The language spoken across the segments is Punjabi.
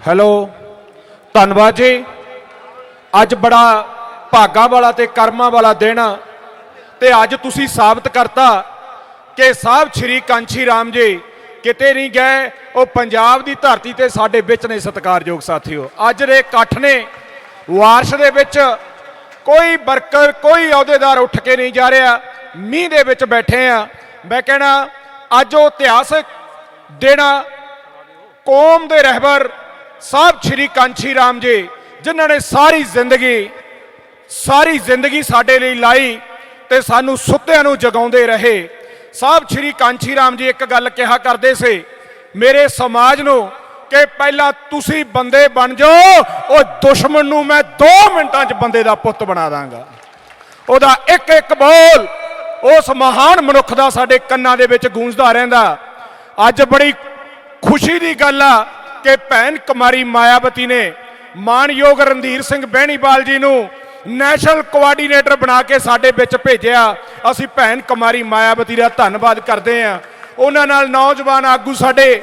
ਹੈਲੋ, ਧੰਨਵਾਦ ਜੀ। ਅੱਜ ਬੜਾ ਭਾਗਾ ਵਾਲਾ ਤੇ ਕਰਮਾਂ ਵਾਲਾ ਦਿਨ ਆ। ਤੇ ਅੱਜ ਤੁਸੀਂ ਸਾਬਤ ਕਰਤਾ ਕਿ ਸਾਹਿਬ ਸ਼੍ਰੀ ਕਾਂਛੀ ਰਾਮ ਜੀ ਕਿਤੇ ਨਹੀਂ ਗਏ, ਉਹ ਪੰਜਾਬ ਦੀ ਧਰਤੀ ਤੇ ਸਾਡੇ ਵਿੱਚ ਨੇ ਸਤਿਕਾਰਯੋਗ ਸਾਥੀਓ। ਅੱਜ ਦੇ ਇਕੱਠ ਨੇ, ਵਾਰਸ਼ ਦੇ ਵਿੱਚ ਕੋਈ ਵਰਕਰ ਕੋਈ ਅਹੁਦੇਦਾਰ ਉੱਠ ਕੇ ਨਹੀਂ ਜਾ ਰਿਹਾ। ਮੀਂਹ ਦੇ ਵਿੱਚ ਬੈਠੇ ਆ। ਮੈਂ ਕਹਿਣਾ, ਅੱਜ ਉਹ ਇਤਿਹਾਸਕ ਦਿਨ ਕੌਮ ਦੇ ਰਹਿਬਰ ਸਾਹਿਬ ਸ਼੍ਰੀ ਕਾਂਛੀ ਰਾਮ ਜੀ ਜਿਨ੍ਹਾਂ ਨੇ ਸਾਰੀ ਜ਼ਿੰਦਗੀ ਸਾਰੀ ਜ਼ਿੰਦਗੀ ਸਾਡੇ ਲਈ ਲਾਈ ਤੇ ਸਾਨੂੰ ਸੁੱਤਿਆਂ ਨੂੰ ਜਗਾਉਂਦੇ ਰਹੇ ਸਾਹਿਬ ਸ਼੍ਰੀ ਕਾਂਛੀ ਰਾਮ ਜੀ ਇੱਕ ਗੱਲ ਕਿਹਾ ਕਰਦੇ ਸੀ ਮੇਰੇ ਸਮਾਜ ਨੂੰ ਕਿ ਪਹਿਲਾਂ ਤੁਸੀਂ ਬੰਦੇ ਬਣ ਜਾਓ ਉਹ ਦੁਸ਼ਮਣ ਨੂੰ ਮੈਂ 2 ਮਿੰਟਾਂ 'ਚ ਬੰਦੇ ਦਾ ਪੁੱਤ ਬਣਾ ਦਾਂਗਾ ਉਹਦਾ ਇੱਕ ਇੱਕ ਬੋਲ ਉਸ ਮਹਾਨ ਮਨੁੱਖ ਦਾ ਸਾਡੇ ਕੰਨਾਂ ਦੇ ਵਿੱਚ ਗੂੰਜਦਾ ਰਹਿੰਦਾ ਅੱਜ ਬੜੀ ਖੁਸ਼ੀ ਦੀ ਗੱਲ ਆ ਕਿ ਭੈਣ ਕੁਮਾਰੀ ਮਾਇਆਵਤੀ ਨੇ ਮਾਨਯੋਗ ਰਣਧੀਰ ਸਿੰਘ ਬਹਿਣੀਵਾਲ ਜੀ ਨੂੰ ਨੈਸ਼ਨਲ ਕੋਆਰਡੀਨੇਟਰ ਬਣਾ ਕੇ ਸਾਡੇ ਵਿੱਚ ਭੇਜਿਆ। ਅਸੀਂ ਭੈਣ ਕੁਮਾਰੀ ਮਾਇਆਵਤੀ ਦਾ ਧੰਨਵਾਦ ਕਰਦੇ ਹਾਂ। ਉਹਨਾਂ ਨਾਲ ਨੌਜਵਾਨ ਆਗੂ ਸਾਡੇ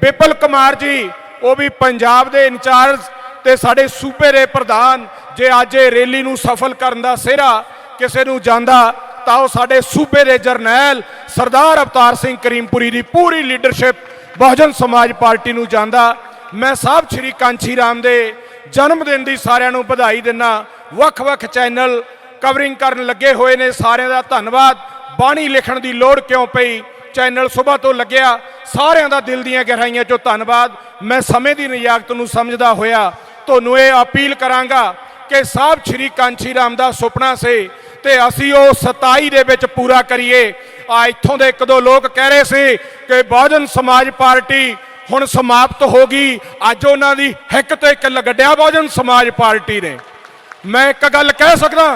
ਬਿਪਲ ਕੁਮਾਰ ਜੀ, ਉਹ ਵੀ ਪੰਜਾਬ ਦੇ ਇੰਚਾਰਜ ਤੇ ਸਾਡੇ ਸੂਬੇ ਦੇ ਪ੍ਰਧਾਨ, ਜੇ ਅੱਜ ਇਹ ਰੈਲੀ ਨੂੰ ਸਫਲ ਕਰਨ ਦਾ ਸਿਹਰਾ ਕਿਸੇ ਨੂੰ ਜਾਂਦਾ, ਤਾਂ ਉਹ ਸਾਡੇ ਸੂਬੇ ਦੇ ਜਰਨੈਲ ਸਰਦਾਰ ਅਵਤਾਰ ਸਿੰਘ ਕਰੀਮਪੁਰੀ ਦੀ ਪੂਰੀ ਲੀਡਰਸ਼ਿਪ ਬਹੁਜਨ ਸਮਾਜ ਪਾਰਟੀ ਨੂੰ ਜਾਂਦਾ। ਮੈਂ ਸਾਹਿਬ ਸ਼੍ਰੀ ਕਾਂਛੀ ਰਾਮ ਦੇ ਜਨਮ ਦਿਨ ਦੀ ਸਾਰਿਆਂ ਨੂੰ ਵਧਾਈ ਦਿੰਨਾ। ਵੱਖ-ਵੱਖ ਚੈਨਲ ਕਵਰਿੰਗ ਕਰਨ ਲੱਗੇ ਹੋਏ ਨੇ। ਸਾਰਿਆਂ ਦਾ ਧੰਨਵਾਦ। ਬਾਣੀ ਲਿਖਣ ਦੀ ਲੋੜ ਕਿਉਂ ਪਈ? ਚੈਨਲ ਸਵੇਰ ਤੋਂ ਲੱਗਿਆ। ਸਾਰਿਆਂ ਦਾ ਦਿਲ ਦੀਆਂ ਗਹਿਰਾਈਆਂ ਚੋਂ ਧੰਨਵਾਦ। ਮੈਂ ਸਮੇਂ ਦੀ ਨਿਯਾਕਤ ਨੂੰ ਸਮਝਦਾ ਹੋਇਆ। ਤੁਹਾਨੂੰ ਇਹ ਅਪੀਲ ਕਰਾਂਗਾ ਕਿ ਸਾਹਿਬ ਸ਼੍ਰੀ ਕਾਂਛੀ ਰਾਮ ਦਾ ਸੁਪਨਾ ਸੀ ਤੇ ਅਸੀਂ ਉਹ 27 ਦੇ ਵਿੱਚ ਪੂਰਾ ਕਰੀਏ। ਆ ਇੱਥੋਂ ਦੇ ਇੱਕ ਦੋ ਲੋਕ ਕਹਿ ਰਹੇ ਸੀ ਕਿ ਬਹੁਜਨ ਸਮਾਜ ਪਾਰਟੀ ਹੁਣ ਸਮਾਪਤ ਹੋ ਗਈ। ਅੱਜ ਉਹਨਾਂ ਦੀ ਹਿੱਕ ਤੇ ਇੱਕ ਲਗੜਿਆ ਬਹੁਜਨ ਸਮਾਜ ਪਾਰਟੀ ਨੇ। ਮੈਂ ਇੱਕ ਗੱਲ ਕਹਿ ਸਕਦਾ।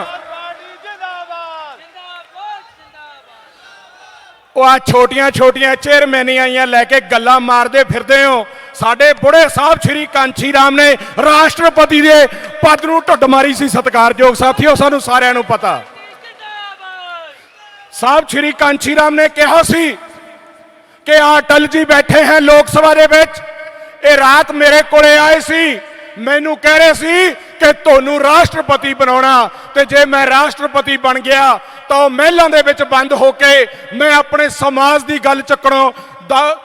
ਉਹ ਆ ਛੋਟੀਆਂ ਛੋਟੀਆਂ ਚੇਅਰਮੈਨੀਆਂ ਆਈਆਂ ਲੈ ਕੇ ਗੱਲਾਂ ਮਾਰਦੇ ਫਿਰਦੇ ਹੋ। ਸਾਡੇ ਬੁੜੇ ਸਾਹਿਬ ਸ਼੍ਰੀ ਕਾਂਚੀ ਰਾਮ ਨੇ ਰਾਸ਼ਟਰਪਤੀ ਦੇ ਪਦ ਨੂੰ ਢੁੱਡ ਮਾਰੀ ਸੀ। ਸਤਿਕਾਰਯੋਗ ਸਾਥੀਓ, ਸਾਨੂੰ ਸਾਰਿਆਂ ਨੂੰ ਪਤਾ। ਸਾਹਿਬ ਸ਼੍ਰੀ ਕਾਂਚੀ ਰਾਮ ਨੇ ਕਿਹਾ ਸੀ ਕਿ ਆ ਅਟਲ ਜੀ ਬੈਠੇ ਹੈ ਲੋਕ ਸਭਾ ਦੇ ਵਿੱਚ। ਇਹ ਰਾਤ ਮੇਰੇ ਕੋਲੇ ਆਏ ਸੀ। ਮੈਨੂੰ ਕਹਿ ਰਹੇ ਸੀ ਕਿ ਤੁਹਾਨੂੰ ਰਾਸ਼ਟਰਪਤੀ ਬਣਾਉਣਾ। ਤੇ ਜੇ ਮੈਂ ਰਾਸ਼ਟਰਪਤੀ ਬਣ ਗਿਆ, ਤਾਂ ਉਹ ਮਹਿਲਾਂ ਦੇ ਵਿੱਚ ਬੰਦ ਹੋ ਕੇ ਮੈਂ ਆਪਣੇ ਸਮਾਜ ਦੀ ਗੱਲ ਚੱਕਣੋਂ ਦ-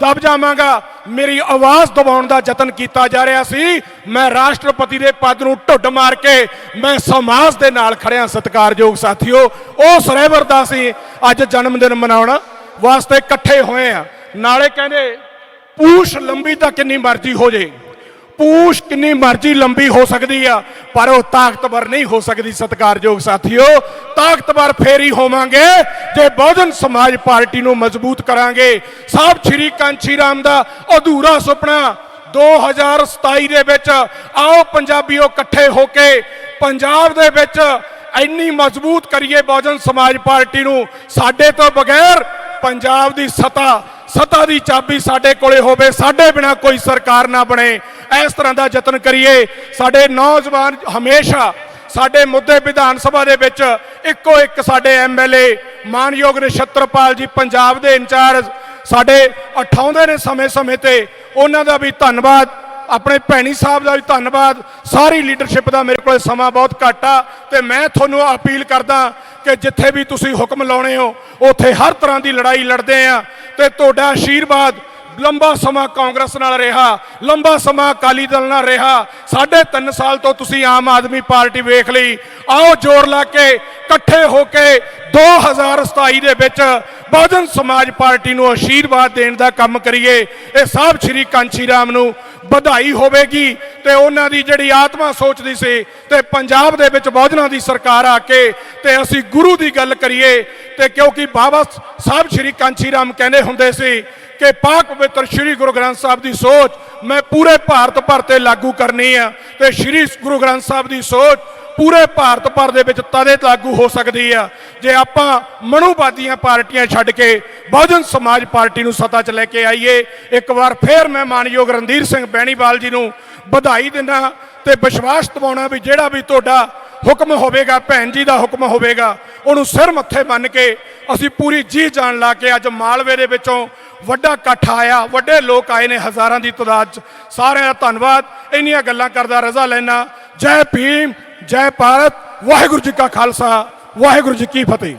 ਦਬ ਜਾਵਾਂਗਾ। ਮੇਰੀ ਆਵਾਜ਼ ਦਬਾਉਣ ਦਾ ਯਤਨ ਕੀਤਾ ਜਾ ਰਿਹਾ ਸੀ। ਮੈਂ ਰਾਸ਼ਟਰਪਤੀ ਦੇ ਪਦ ਨੂੰ ਢੁੱਡ ਮਾਰ ਕੇ ਮੈਂ ਸਮਾਜ ਦੇ ਨਾਲ ਖੜਿਆ। ਸਤਿਕਾਰਯੋਗ ਸਾਥੀਓ ਉਹ ਰਹਿਬਰ ਦਾ ਸੀ ਅੱਜ ਜਨਮ ਦਿਨ ਮਨਾਉਣ ਵਾਸਤੇ ਇਕੱਠੇ ਹੋਏ ਆ ਨਾਲੇ ਕਹਿੰਦੇ, ਪੂਛ ਲੰਬੀ ਤਾਂ ਕਿੰਨੀ ਮਰਜ਼ੀ ਹੋ ਜੇ। ਪੂਛ ਕਿੰਨੀ ਮਰਜ਼ੀ ਲੰਬੀ ਹੋ ਸਕਦੀ ਆ, ਪਰ ਉਹ ਤਾਕਤਵਰ ਨਹੀਂ ਹੋ ਸਕਦੀ, ਸਤਿਕਾਰਯੋਗ ਸਾਥੀਓ। ਤਾਕਤਵਰ ਫੇਰ ਹੋਵਾਂਗੇ, ਜੇ ਬਹੁਜਨ ਸਮਾਜ ਪਾਰਟੀ ਨੂੰ ਮਜ਼ਬੂਤ ਕਰਾਂਗੇ। ਸਾਹਿਬ ਸ਼੍ਰੀ ਕਾਂਚੀ ਰਾਮ ਦਾ ਅਧੂਰਾ ਸੁਪਨਾ 2027 ਦੇ ਵਿੱਚ ਆਓ ਪੰਜਾਬੀਓ ਇਕੱਠੇ ਹੋ ਕੇ ਪੰਜਾਬ ਦੇ ਵਿੱਚ ਇੰਨੀ ਮਜ਼ਬੂਤ ਕਰੀਏ ਬਹੁਜਨ ਸਮਾਜ ਪਾਰਟੀ ਨੂੰ, ਸਾਡੇ ਤੋਂ ਬਗੈਰ ਪੰਜਾਬ ਦੀ ਸਤਾ ਸਤਾ ਦੀ ਚਾਬੀ ਸਾਡੇ ਕੋਲੇ ਹੋਵੇ, ਸਾਡੇ ਬਿਨਾ ਕੋਈ ਸਰਕਾਰ ਨਾ ਬਣੇ। ਇਸ ਤਰ੍ਹਾਂ ਦਾ ਯਤਨ ਕਰੀਏ। ਸਾਡੇ ਨੌਜਵਾਨ ਹਮੇਸ਼ਾ ਸਾਡੇ ਮੁੱਦੇ ਵਿਧਾਨ ਸਭਾ ਦੇ ਵਿੱਚ ਇੱਕੋ ਇੱਕ ਸਾਡੇ ਐਮਐਲਏ ਮਾਨਯੋਗ ਨਛੱਤਰਪਾਲ ਜੀ, ਪੰਜਾਬ ਦੇ ਇੰਚਾਰਜ ਸਾਡੇ ਉਠਾਉਂਦੇ ਨੇ ਸਮੇਂ-ਸਮੇਂ ਤੇ। ਉਹਨਾਂ ਦਾ ਵੀ ਧੰਨਵਾਦ। ਆਪਣੇ ਭੈਣੀ ਸਾਹਿਬ ਦਾ ਵੀ ਧੰਨਵਾਦ। ਸਾਰੀ ਲੀਡਰਸ਼ਿਪ ਦਾ ਮੇਰੇ ਕੋਲ ਸਮਾਂ ਬਹੁਤ ਘੱਟ ਆ ਤੇ ਮੈਂ ਤੁਹਾਨੂੰ ਅਪੀਲ ਕਰਦਾ ਕਿ ਜਿੱਥੇ ਵੀ ਤੁਸੀਂ ਹੁਕਮ ਲਾਉਣੇ ਹੋ, ਉੱਥੇ ਹਰ ਤਰ੍ਹਾਂ ਦੀ ਲੜਾਈ ਲੜਦੇ ਆ ਤੇ ਤੁਹਾਡਾ ਆਸ਼ੀਰਵਾਦ ਲੰਬਾ ਸਮਾਂ ਕਾਂਗਰਸ ਨਾਲ ਰਿਹਾ, ਲੰਬਾ ਸਮਾਂ ਅਕਾਲੀ ਦਲ ਨਾਲ ਰਿਹਾ। ਸਾਢੇ 3 ਸਾਲ ਤੋਂ ਤੁਸੀਂ ਆਮ ਆਦਮੀ ਪਾਰਟੀ ਵੇਖ ਲਈ। ਆਓ ਜ਼ੋਰ ਲਾ ਕੇ ਇਕੱਠੇ ਹੋ ਕੇ 2027 ਦੇ ਵਿੱਚ ਬਹੁਜਨ ਸਮਾਜ ਪਾਰਟੀ ਨੂੰ ਆਸ਼ੀਰਵਾਦ ਦੇਣ ਦਾ ਕੰਮ ਕਰੀਏ। ਇਹ ਸਾਹਿਬ ਸ਼੍ਰੀ ਕਾਂਚੀ ਰਾਮ ਨੂੰ ਵਧਾਈ ਹੋਵੇਗੀ ਤੇ ਉਹਨਾਂ ਦੀ ਜਿਹੜੀ ਆਤਮਾ ਸੋਚਦੀ ਸੀ ਤੇ ਪੰਜਾਬ ਦੇ ਵਿੱਚ ਬਹੁਜਨਾਂ ਦੀ ਸਰਕਾਰ ਆ ਕੇ ਤੇ ਅਸੀਂ ਗੁਰੂ ਦੀ ਗੱਲ ਕਰੀਏ ਤੇ ਕਿਉਂਕਿ ਬਾਬਾ ਸਾਹਿਬ ਸ਼੍ਰੀ ਕਾਂਚੀ ਰਾਮ ਕਹਿੰਦੇ ਹੁੰਦੇ ਸੀ ਕਿ ਪਾਕ ਪਵਿੱਤਰ ਸ੍ਰੀ ਗੁਰੂ ਗ੍ਰੰਥ ਸਾਹਿਬ ਦੀ ਸੋਚ ਮੈਂ ਪੂਰੇ ਭਾਰਤ ਭਰ ਤੇ ਲਾਗੂ ਕਰਨੀ ਆ ਤੇ ਸ੍ਰੀ ਗੁਰੂ ਗ੍ਰੰਥ ਸਾਹਿਬ ਦੀ ਸੋਚ ਪੂਰੇ ਭਾਰਤ ਭਰ ਦੇ ਵਿੱਚ ਤਦੇ ਲਾਗੂ ਹੋ ਸਕਦੀ ਆ। ਜੇ ਆਪਾਂ ਮਨੂਵਾਦੀਆਂ ਪਾਰਟੀਆਂ ਛੱਡ ਕੇ ਬਹੁਜਨ ਸਮਾਜ ਪਾਰਟੀ ਨੂੰ ਸੱਤਾ 'ਚ ਲੈ ਕੇ ਆਈਏ, ਇੱਕ ਵਾਰ ਫੇਰ ਮੈਂ ਮਾਨਯੋਗ ਰਣਧੀਰ ਸਿੰਘ ਬੈਣੀਵਾਲ ਜੀ ਨੂੰ ਵਧਾਈ ਦਿੰਦਾ ਤੇ ਵਿਸ਼ਵਾਸ ਦਿਵਾਉਣਾ ਵੀ ਜਿਹੜਾ ਵੀ ਤੁਹਾਡਾ ਹੁਕਮ ਹੋਵੇਗਾ, ਭੈਣ ਜੀ ਦਾ ਹੁਕਮ ਹੋਵੇਗਾ, ਉਹਨੂੰ ਸਿਰ ਮੱਥੇ ਮੰਨ ਕੇ ਅਸੀਂ ਪੂਰੀ ਜੀ ਜਾਨ ਲਾ ਕੇ ਅੱਜ ਮਾਲਵੇ ਦੇ ਵਿੱਚੋਂ ਵੱਡਾ ਇਕੱਠ ਆਇਆ, ਵੱਡੇ ਲੋਕ ਆਏ ਨੇ ਹਜ਼ਾਰਾਂ ਦੀ ਤਾਦਾਦ ਚ। ਸਾਰਿਆਂ ਦਾ ਧੰਨਵਾਦ। ਇੰਨੀਆਂ ਗੱਲਾਂ ਕਰਦਾ ਰਜ਼ਾ ਲੈਣਾ ਜੈ ਭੀਮ ਜੈ ਭਾਰਤ ਵਾਹਿਗੁਰੂ ਜੀ ਕਾ ਖਾਲਸਾ ਵਾਹਿਗੁਰੂ ਜੀ ਕੀ ਫਤਿਹ।